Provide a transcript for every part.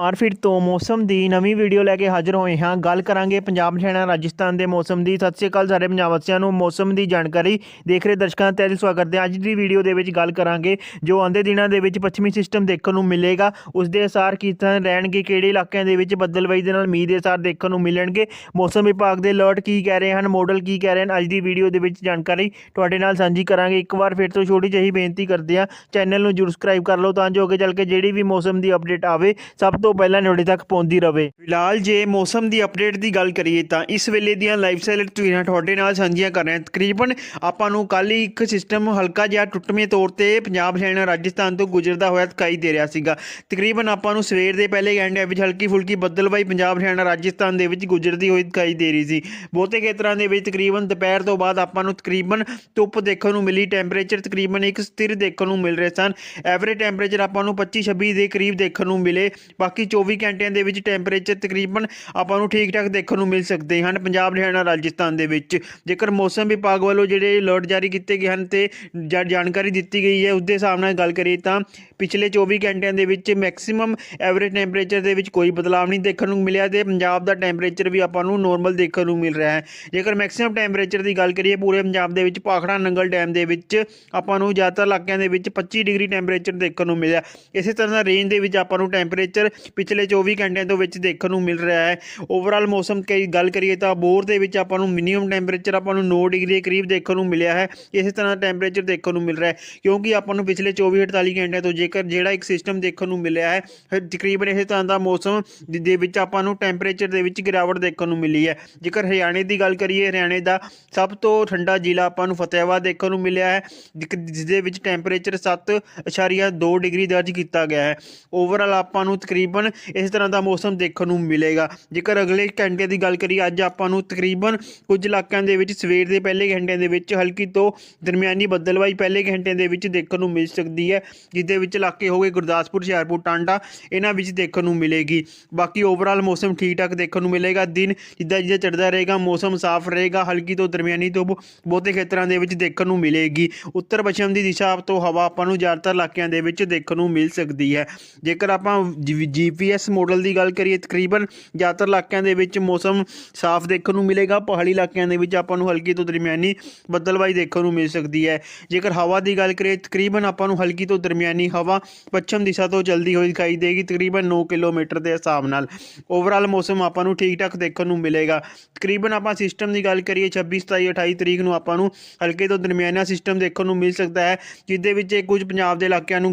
ਔਰ ਫਿਰ ਤੋਂ ਮੌਸਮ ਦੀ ਨਵੀਂ ਵੀਡੀਓ ਲੈ ਕੇ ਹਾਜ਼ਰ ਹੋਏ ਹਾਂ। ਗੱਲ ਕਰਾਂਗੇ ਪੰਜਾਬ ਹਰਿਆਣਾ, ਰਾਜਸਥਾਨ ਦੇ ਮੌਸਮ ਦੀ। ਸਤਿ ਸ਼੍ਰੀ ਅਕਾਲ ਸਾਰੇ ਪੰਜਾਬ ਵਾਸੀਆਂ ਨੂੰ। ਮੌਸਮ ਦੀ ਜਾਣਕਾਰੀ ਦੇਖ ਰਹੇ ਦਰਸ਼ਕਾਂ ਦਾ ਤਹਿ ਦਿਲ ਸਵਾਗਤ ਕਰਦੇ ਹਾਂ। ਅੱਜ ਦੀ ਵੀਡੀਓ ਦੇ ਵਿੱਚ ਗੱਲ ਕਰਾਂਗੇ ਜੋ ਆਉਂਦੇ ਦਿਨਾਂ ਦੇ ਵਿੱਚ ਪੱਛਮੀ ਸਿਸਟਮ ਦੇਖਣ ਨੂੰ ਮਿਲੇਗਾ। ਉਸ ਦੇ ਅਸਾਰ ਕਿਸ ਤਰ੍ਹਾਂ ਰਹਿਣਗੇ, ਕਿਹੜੇ ਇਲਾਕਿਆਂ ਦੇ ਵਿੱਚ ਬੱਦਲਵਾਈ ਦੇ ਨਾਲ ਮੀਂਹ ਦੇ ਅਸਾਰ ਦੇਖਣ ਨੂੰ ਮਿਲਣਗੇ, ਮੌਸਮ ਵਿਭਾਗ ਦੇ ਅਲਰਟ ਕੀ ਕਹਿ ਰਹੇ ਹਨ ਮਾਡਲ ਕੀ ਕਹਿ ਰਹੇ ਹਨ, ਅੱਜ ਦੀ ਵੀਡੀਓ ਦੇ ਵਿੱਚ ਜਾਣਕਾਰੀ ਤੁਹਾਡੇ ਨਾਲ ਸਾਂਝੀ ਕਰਾਂਗੇ। ਇੱਕ ਵਾਰ ਫਿਰ ਤੋਂ ਛੋਟੀ ਜਿਹੀ ਬੇਨਤੀ ਕਰਦੇ ਹਾਂ ਚੈਨਲ ਨੂੰ ਜਰੂਰ ਸਬਸਕ੍ਰਾਈਬ ਕਰ ਲਓ ਤਾਂ ਜੋ ਅੱਗੇ ਚੱਲ ਕੇ ਜਿਹੜੀ ਵੀ ਮੌਸਮ ਦੀ ਅਪਡੇਟ ਆਵੇ, ਸਭ ਤੋਂ ਪਹਿਲਾਂ ਤੁਹਾਡੇ ਤੱਕ ਪਹੁੰਚਦੀ ਰਵੇ। ਫਿਲਹਾਲ ਜੇ ਮੌਸਮ ਦੀ ਅਪਡੇਟ ਦੀ ਗੱਲ ਕਰੀਏ ਤਾਂ ਇਸ ਵੇਲੇ ਦੀਆਂ ਲਾਈਵ ਸੈਲਰ ਤਸਵੀਰਾਂ ਤੁਹਾਡੇ ਨਾਲ ਸਾਂਝੀਆਂ ਕਰ ਰਹੇ ਹਾਂ। ਤਕਰੀਬਨ ਆਪਾਂ ਨੂੰ ਕੱਲ ਹੀ ਇੱਕ ਸਿਸਟਮ ਹਲਕਾ ਜਿਹਾ ਟੁੱਟਵੇਂ ਤੌਰ ਤੇ ਪੰਜਾਬ ਹਰਿਆਣਾ ਰਾਜਸਥਾਨ ਤੋਂ ਗੁਜ਼ਰਦਾ ਹੋਇਆ ਦਿਖਾਈ ਦੇ ਰਿਹਾ ਸੀਗਾ। ਤਕਰੀਬਨ ਆਪਾਂ ਨੂੰ ਸਵੇਰ ਦੇ ਪਹਿਲੇ ਘੰਟੇ ਵਿੱਚ ਹਲਕੀ ਫੁਲਕੀ ਬੱਦਲਬਾਈ ਪੰਜਾਬ, ਹਰਿਆਣਾ, ਰਾਜਸਥਾਨ ਦੇ ਵਿੱਚ ਗੁਜ਼ਰਦੀ ਹੋਈ ਦਿਖਾਈ ਦੇ ਰਹੀ ਸੀ। ਬਹੁਤੇ ਖੇਤਰਾਂ ਦੇ ਵਿੱਚ ਤਕਰੀਬਨ ਦੁਪਹਿਰ ਤੋਂ ਬਾਅਦ ਆਪਾਂ ਨੂੰ ਤਕਰੀਬਨ ਧੁੱਪ ਦੇਖਣ ਨੂੰ ਮਿਲੀ। ਟੈਂਪਰੇਚਰ ਤਕਰੀਬਨ ਇੱਕ ਸਥਿਰ ਦੇਖਣ ਨੂੰ ਮਿਲ ਰਹੇ ਸਨ। ਐਵਰੇਜ ਟੈਂਪਰੇਚਰ ਆਪਾਂ ਨੂੰ 25 26 ਦੇ ਕਰੀਬ ਦੇਖਣ ਨੂੰ ਮਿਲੇ। ਬਾਕੀ 24 ਘੰਟਿਆਂ ਦੇ ਵਿੱਚ ਟੈਂਪਰੇਚਰ ਤਕਰੀਬਨ ਆਪਾਂ ਨੂੰ ਠੀਕ ਠਾਕ ਦੇਖਣ ਨੂੰ ਮਿਲ ਸਕਦੇ ਹਨ, ਪੰਜਾਬ, ਹਰਿਆਣਾ, ਰਾਜਸਥਾਨ ਦੇ ਵਿੱਚ। ਜੇਕਰ ਮੌਸਮ ਵਿਭਾਗ ਵੱਲੋਂ ਜਿਹੜੇ ਅਲਰਟ ਜਾਰੀ ਕੀਤੇ ਗਏ ਹਨ ਤੇ ਜਾ- ਜਾਣਕਾਰੀ ਦਿੱਤੀ ਗਈ ਹੈ ਉਸ ਦੇ ਹਿਸਾਬ ਨਾਲ ਗੱਲ ਕਰੀਏ ਤਾਂ ਪਿਛਲੇ 24 ਘੰਟਿਆਂ ਦੇ ਵਿੱਚ ਮੈਕਸਿਮਮ ਐਵਰੇਜ ਟੈਂਪਰੇਚਰ ਦੇ ਵਿੱਚ ਕੋਈ ਬਦਲਾਅ ਨਹੀਂ ਦੇਖਣ ਨੂੰ ਮਿਲਿਆ ਤੇ ਪੰਜਾਬ ਦਾ ਟੈਂਪਰੇਚਰ ਵੀ ਆਪਾਂ ਨੂੰ ਨੋਰਮਲ ਦੇਖਣ ਨੂੰ ਮਿਲ ਰਿਹਾ ਹੈ। ਜੇਕਰ ਮੈਕਸਿਮਮ ਟੈਂਪਰੇਚਰ ਦੀ ਗੱਲ ਕਰੀਏ, ਪੂਰੇ ਪੰਜਾਬ ਦੇ ਵਿੱਚ ਪਾਖੜਾ ਨੰਗਲ ਡੈਮ ਦੇ ਵਿੱਚ ਆਪਾਂ ਨੂੰ ਜ਼ਿਆਦਾਤਰ ਇਲਾਕਿਆਂ ਦੇ ਵਿੱਚ 25 ਡਿਗਰੀ ਟੈਂਪਰੇਚਰ ਦੇਖਣ ਨੂੰ ਮਿਲਿਆ। ਇਸੇ ਤਰ੍ਹਾਂ ਦਾ ਰੇਂਜ ਦੇ ਵਿੱਚ ਆਪਾਂ ਨੂੰ ਟੈਂਪਰੇਚਰ ਪਿਛਲੇ 24 ਘੰਟਿਆਂ ਤੋਂ ਵਿੱਚ ਦੇਖਣ ਨੂੰ ਮਿਲ ਰਿਹਾ ਹੈ। ਓਵਰਆਲ ਮੌਸਮ ਕਈ ਗੱਲ ਕਰੀਏ ਤਾਂ ਬੋਰ ਦੇ ਵਿੱਚ ਆਪਾਂ ਨੂੰ ਮਿਨੀਮਮ ਟੈਂਪਰੇਚਰ ਆਪਾਂ ਨੂੰ 9 ਡਿਗਰੀ ਦੇ ਕਰੀਬ ਦੇਖਣ ਨੂੰ ਮਿਲਿਆ ਹੈ। ਇਸੇ ਤਰ੍ਹਾਂ ਦਾ ਟੈਂਪਰੇਚਰ ਦੇਖਣ ਨੂੰ ਮਿਲ ਰਿਹਾ ਹੈ, ਕਿਉਂਕਿ ਆਪਾਂ ਨੂੰ ਪਿਛਲੇ 24 48 ਘੰਟਿਆਂ ਤੋਂ ਜੇਕਰ ਜਿਹੜਾ ਇੱਕ ਸਿਸਟਮ ਦੇਖਣ ਨੂੰ ਮਿਲਿਆ ਹੈ ਤਕਰੀਬਨ ਇਸੇ ਤਰ੍ਹਾਂ ਦਾ ਮੌਸਮ ਦੇ- ਦੇ ਵਿੱਚ ਆਪਾਂ ਨੂੰ ਟੈਂਪਰੇਚਰ ਦੇ ਵਿੱਚ ਗਿਰਾਵਟ ਦੇਖਣ ਨੂੰ ਮਿਲੀ ਹੈ। ਜੇਕਰ ਹਰਿਆਣੇ ਦੀ ਗੱਲ ਕਰੀਏ, ਹਰਿਆਣੇ ਦਾ ਸਭ ਤੋਂ ਠੰਡਾ ਜ਼ਿਲ੍ਹਾ ਆਪਾਂ ਨੂੰ ਫਤਿਆਬਾਦ ਦੇਖਣ ਨੂੰ ਮਿਲਿਆ ਹੈ, ਜਿਕ- ਜਿਸ ਦੇ ਵਿੱਚ ਟੈਂਪਰੇਚਰ 7.2 ਡਿਗਰੀ ਦਰਜ ਕੀਤਾ ਗਿਆ ਹੈ। ਓਵਰਆਲ ਆਪਾਂ ਨੂੰ ਤਕਰੀਬਨ ਇਸ ਤਰ੍ਹਾਂ ਦਾ ਮੌਸਮ ਦੇਖਣ ਨੂੰ ਮਿਲੇਗਾ। ਜੇਕਰ ਅਗਲੇ ਘੰਟੇ ਦੀ ਗੱਲ ਕਰੀਏ, ਅੱਜ ਆਪਾਂ ਨੂੰ ਤਕਰੀਬਨ ਕੁਝ ਇਲਾਕਿਆਂ ਦੇ ਵਿੱਚ ਸਵੇਰ ਦੇ ਪਹਿਲੇ ਘੰਟਿਆਂ ਦੇ ਵਿੱਚ ਹਲਕੀ ਤੋਂ ਦਰਮਿਆਨੀ ਬੱਦਲਵਾਈ ਪਹਿਲੇ ਘੰਟਿਆਂ ਦੇ ਵਿੱਚ ਦੇਖਣ ਨੂੰ ਮਿਲ ਸਕਦੀ ਹੈ, ਜਿਦੇ ਵਿੱਚ ਇਲਾਕੇ ਹੋ ਗਏ ਗੁਰਦਾਸਪੁਰ, ਹੁਸ਼ਿਆਰਪੁਰ, ਟਾਂਡਾ, ਇਹਨਾਂ ਵਿੱਚ ਦੇਖਣ ਨੂੰ ਮਿਲੇਗੀ। ਬਾਕੀ ਓਵਰਆਲ ਮੌਸਮ ਠੀਕ ਠਾਕ ਦੇਖਣ ਨੂੰ ਮਿਲੇਗਾ। ਦਿਨ ਜਿੱਦਾਂ ਜਿੱਦਾਂ ਚੜ੍ਹਦਾ ਰਹੇਗਾ, ਮੌਸਮ ਸਾਫ਼ ਰਹੇਗਾ, ਹਲਕੀ ਤੋਂ ਦਰਮਿਆਨੀ ਤੋਂ ਬਹੁਤੇ ਖੇਤਰਾਂ ਦੇ ਵਿੱਚ ਦੇਖਣ ਨੂੰ ਮਿਲੇਗੀ। ਉੱਤਰ ਪੱਛਮ ਦੀ ਦਿਸ਼ਾ ਤੋਂ ਹਵਾ ਆਪਾਂ ਨੂੰ ਜ਼ਿਆਦਾਤਰ ਇਲਾਕਿਆਂ ਦੇ ਵਿੱਚ ਦੇਖਣ ਨੂੰ ਮਿਲ ਸਕਦੀ ਹੈ। ਜੇਕਰ ਆਪਾਂ ਜੀਪੀਐਸ ਮਾਡਲ ਦੀ ਗੱਲ ਕਰੀਏ, ਤਕਰੀਬਨ ਜ਼ਿਆਦਾਤਰ ਇਲਾਕਿਆਂ ਦੇ ਵਿੱਚ ਮੌਸਮ ਸਾਫ਼ ਦੇਖਣ ਨੂੰ ਮਿਲੇਗਾ, ਪਹਾੜੀ ਇਲਾਕਿਆਂ ਦੇ ਵਿੱਚ ਆਪਾਂ ਨੂੰ ਹਲਕੀ ਤੋਂ ਦਰਮਿਆਨੀ ਬੱਦਲਵਾਈ ਦੇਖਣ ਨੂੰ ਮਿਲ ਸਕਦੀ ਹੈ। ਜੇਕਰ ਹਵਾ ਦੀ ਗੱਲ ਕਰੀਏ, ਤਕਰੀਬਨ ਆਪਾਂ ਨੂੰ ਹਲਕੀ ਤੋਂ ਦਰਮਿਆਨੀ ਹਵਾ ਪੱਛਮ ਦਿਸ਼ਾ ਤੋਂ ਚੱਲਦੀ ਹੋਈ ਦਿਖਾਈ ਦੇਗੀ, ਤਕਰੀਬਨ 9 ਕਿਲੋਮੀਟਰ ਦੇ ਹਿਸਾਬ ਨਾਲ। ਓਵਰਆਲ ਮੌਸਮ ਆਪਾਂ ਨੂੰ ਠੀਕ ਠਾਕ ਦੇਖਣ ਨੂੰ ਮਿਲੇਗਾ। ਤਕਰੀਬਨ ਆਪਾਂ ਸਿਸਟਮ ਦੀ ਗੱਲ ਕਰੀਏ 26 27 28 ਤਰੀਕ ਨੂੰ ਆਪਾਂ ਨੂੰ ਹਲਕੇ ਤੋਂ ਦਰਮਿਆਨਾ ਸਿਸਟਮ ਦੇਖਣ ਨੂੰ ਮਿਲ ਸਕਦਾ ਹੈ, ਜਿਸ ਦੇ ਵਿੱਚ ਇਹ ਕੁਝ ਪੰਜਾਬ ਦੇ ਇਲਾਕਿਆਂ ਨੂੰ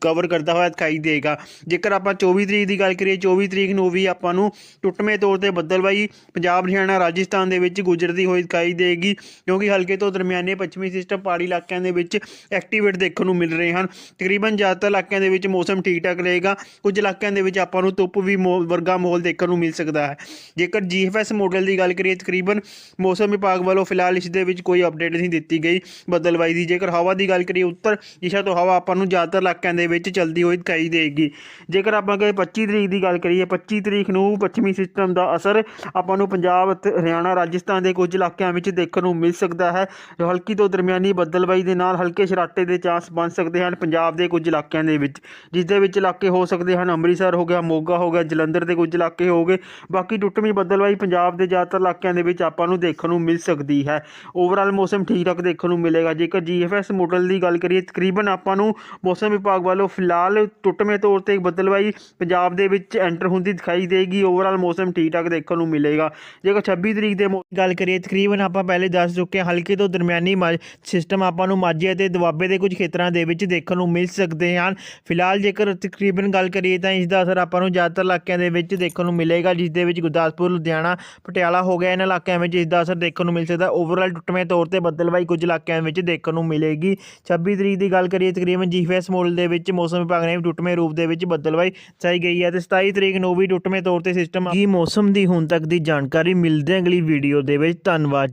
ਕਵਰ ਕਰਦਾ ਹੋਇਆ ਦਿਖਾਈ ਦੇਗਾ। ਜੇਕਰ ਆਪਾਂ 24 ਤਰੀਕ ਦੀ ਗੱਲ ਕਰੀਏ 24 ਤਰੀਕ ਨੂੰ ਵੀ ਆਪਾਂ ਨੂੰ ਟੁੱਟਵੇਂ ਤੌਰ ਤੇ ਬੱਦਲਵਾਈ ਪੰਜਾਬ, ਹਰਿਆਣਾ, ਰਾਜਸਥਾਨ ਦੇ ਵਿੱਚ ਗੁਜ਼ਰਦੀ ਹੋਈ ਦਿਖਾਈ ਦੇਗੀ, ਕਿਉਂਕਿ ਹਲਕੇ ਤੋਂ ਦਰਮਿਆਨੇ ਪੱਛਮੀ ਸਿਸਟਮ ਪਹਾੜੀ ਇਲਾਕਿਆਂ ਦੇ ਵਿੱਚ ਐਕਟੀਵੇਟ ਦੇਖਣ ਨੂੰ ਮਿਲ ਰਹੇ ਹਨ। ਤਕਰੀਬਨ ਜ਼ਿਆਦਾਤਰ ਇਲਾਕਿਆਂ ਦੇ ਵਿੱਚ ਮੌਸਮ ਠੀਕ ਠਾਕ ਰਹੇਗਾ, ਕੁਝ ਇਲਾਕਿਆਂ ਦੇ ਵਿੱਚ ਆਪਾਂ ਨੂੰ ਧੁੱਪ ਵੀ ਮੋ- ਵਰਗਾ ਮਾਹੌਲ ਦੇਖਣ ਨੂੰ ਮਿਲ ਸਕਦਾ ਹੈ। ਜੇਕਰ ਜੀਐਫਐਸ ਮਾਡਲ ਦੀ ਗੱਲ ਕਰੀਏ, ਤਕਰੀਬਨ ਮੌਸਮ ਵਿਭਾਗ ਵੱਲੋਂ ਫਿਲਹਾਲ ਇਸ ਦੇ ਵਿੱਚ ਕੋਈ ਅਪਡੇਟ ਨਹੀਂ ਦਿੱਤੀ ਗਈ ਬੱਦਲਵਾਈ ਦੀ। ਜੇਕਰ ਹਵਾ ਦੀ ਗੱਲ ਕਰੀਏ ਉੱਤਰ ਦਿਸ਼ਾ ਤੋਂ ਹਵਾ ਆਪਾਂ ਨੂੰ ਜ਼ਿਆਦਾਤਰ ਇਲਾਕਿਆਂ ਦੇ ਵਿੱਚ ਚੱਲਦੀ ਹੋਈ ਦਿਖਾਈ ਦੇਗੀ। ਜੇਕਰ ਆਪਾਂ ਕਹੇ 25 ਤਰੀਕ ਦੀ ਗੱਲ ਕਰੀਏ 25 ਤਰੀਕ ਨੂੰ ਪੱਛਮੀ ਸਿਸਟਮ ਦਾ ਅਸਰ ਆਪਾਂ ਨੂੰ ਪੰਜਾਬ ਅਤੇ ਹਰਿਆਣਾ, ਰਾਜਸਥਾਨ ਦੇ ਕੁਝ ਇਲਾਕਿਆਂ ਵਿੱਚ ਦੇਖਣ ਨੂੰ ਮਿਲ ਸਕਦਾ ਹੈ। ਹਲਕੀ ਤੋਂ ਦਰਮਿਆਨੀ ਬੱਦਲਬਾਈ ਦੇ ਨਾਲ ਹਲਕੇ ਸ਼ਰਾਟੇ ਦੇ ਚਾਂਸ ਬਣ ਸਕਦੇ ਹਨ ਪੰਜਾਬ ਦੇ ਕੁਝ ਇਲਾਕਿਆਂ ਦੇ ਵਿੱਚ, ਜਿਸ ਦੇ ਵਿੱਚ ਇਲਾਕੇ ਹੋ ਸਕਦੇ ਹਨ ਅੰਮ੍ਰਿਤਸਰ ਹੋ ਗਿਆ, ਮੋਗਾ ਹੋ ਗਿਆ, ਜਲੰਧਰ ਦੇ ਕੁਝ ਇਲਾਕੇ ਹੋ ਗਏ। ਬਾਕੀ ਟੁੱਟਵੀਂ ਬੱਦਲਬਾਈ ਪੰਜਾਬ ਦੇ ਜ਼ਿਆਦਾਤਰ ਇਲਾਕਿਆਂ ਦੇ ਵਿੱਚ ਆਪਾਂ ਨੂੰ ਦੇਖਣ ਨੂੰ ਮਿਲ ਸਕਦੀ ਹੈ। ਓਵਰਆਲ ਮੌਸਮ ਠੀਕ ਠਾਕ ਦੇਖਣ ਨੂੰ ਮਿਲੇਗਾ। ਜੇਕਰ ਜੀਐਫਐਸ ਮਾਡਲ ਦੀ ਗੱਲ ਕਰੀਏ, ਤਕਰੀਬਨ ਆਪਾਂ ਨੂੰ ਮੌਸਮ ਵਿਭਾਗ ਵੱਲੋਂ ਫਿਲਹਾਲ ਟੁੱਟਵੇਂ ਤੌਰ ਤੇ ਬੱਦਲਬਾਈ ਪੰਜਾਬ ਦੇ ਵਿੱਚ ਐਂਟਰ ਹੁੰਦੀ ਦਿਖਾਈ ਦੇਗੀ। ਓਵਰਆਲ ਮੌਸਮ ਠੀਕ ਠਾਕ ਦੇਖਣ ਨੂੰ ਮਿਲੇਗਾ। ਜੇਕਰ 26 ਤਰੀਕ ਦੇ ਮੌ- ਗੱਲ ਕਰੀਏ, ਤਕਰੀਬਨ ਆਪਾਂ ਪਹਿਲੇ ਦੱਸ ਚੁੱਕੇ ਹਾਂ, ਹਲਕੇ ਤੋਂ ਦਰਮਿਆਨੀ ਸਿਸਟਮ ਆਪਾਂ ਨੂੰ ਮਾਝੇ ਅਤੇ ਦੁਆਬੇ ਦੇ ਕੁਝ ਖੇਤਰਾਂ ਦੇ ਵਿੱਚ ਦੇਖਣ ਨੂੰ ਮਿਲ ਸਕਦੇ ਹਨ। ਫਿਲਹਾਲ ਜੇਕਰ ਤਕਰੀਬਨ ਗੱਲ ਕਰੀਏ ਤਾਂ ਇਸ ਦਾ ਅਸਰ ਆਪਾਂ ਨੂੰ ਜ਼ਿਆਦਾਤਰ ਇਲਾਕਿਆਂ ਦੇ ਵਿੱਚ ਦੇਖਣ ਨੂੰ ਮਿਲੇਗਾ, ਜਿਸ ਦੇ ਵਿੱਚ ਗੁਰਦਾਸਪੁਰ, ਲੁਧਿਆਣਾ, ਪਟਿਆਲਾ ਹੋ ਗਿਆ ਇਹਨਾਂ ਇਲਾਕਿਆਂ ਵਿੱਚ ਇਸ ਦਾ ਅਸਰ ਦੇਖਣ ਨੂੰ ਮਿਲ ਸਕਦਾ। ਓਵਰਆਲ ਟੁੱਟਵੇਂ ਤੌਰ ਤੇ ਬੱਦਲਬਾਈ ਕੁਝ ਇਲਾਕਿਆਂ ਵਿੱਚ ਦੇਖਣ ਨੂੰ ਮਿਲੇਗੀ। 26 ਤਰੀਕ ਦੀ ਗੱਲ ਕਰੀਏ, ਤਕਰੀਬਨ ਜੀਐਫਐਸ ਮਾਡਲ ਦੇ ਵਿੱਚ ਮੌਸਮ ਵਿਭਾਗ ਨੇ ਟੁੱਟਵੇਂ ਰੂਪ ਦੇ ਵਿੱਚ ਬੱਦਲਬਾਈ ਚਾਈ ਗਈ ਹੈ ਤੇ 27 ਤਰੀਕ ਨੂੰ ਵੀ ਟੁੱਟਵੇਂ ਤੌਰ ਤੇ ਸਿਸਟਮ ਕੀ ਮੌਸਮ ਦੀ ਹੁਣ ਤੱਕ ਦੀ ਜਾਣਕਾਰੀ ਮਿਲਦੇ ਹਾਂ ਅਗਲੀ ਵੀਡੀਓ ਦੇ ਵਿੱਚ। ਧੰਨਵਾਦ।